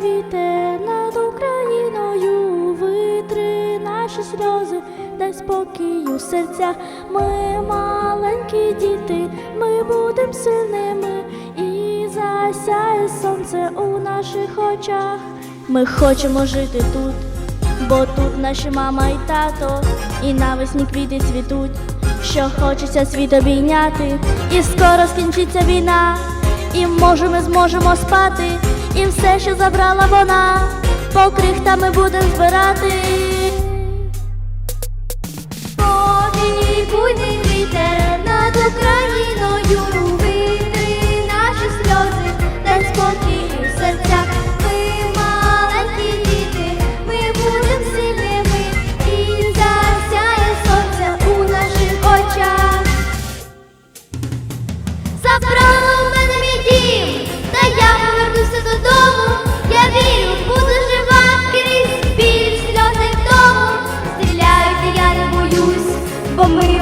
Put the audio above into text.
буйний над Україною, витри наші сльози, дай спокій у серцях. Ми маленькі діти, ми будем сильними, і засяє сонце у наших очах. Ми хочемо жити тут, бо тут наші мама і тато, і навесні квіти цвітуть, що хочеться світ обійняти, і скоро скінчиться війна, і може ми зможемо спати, і все, що забрала вона, по крихтами будем збирати. бо ми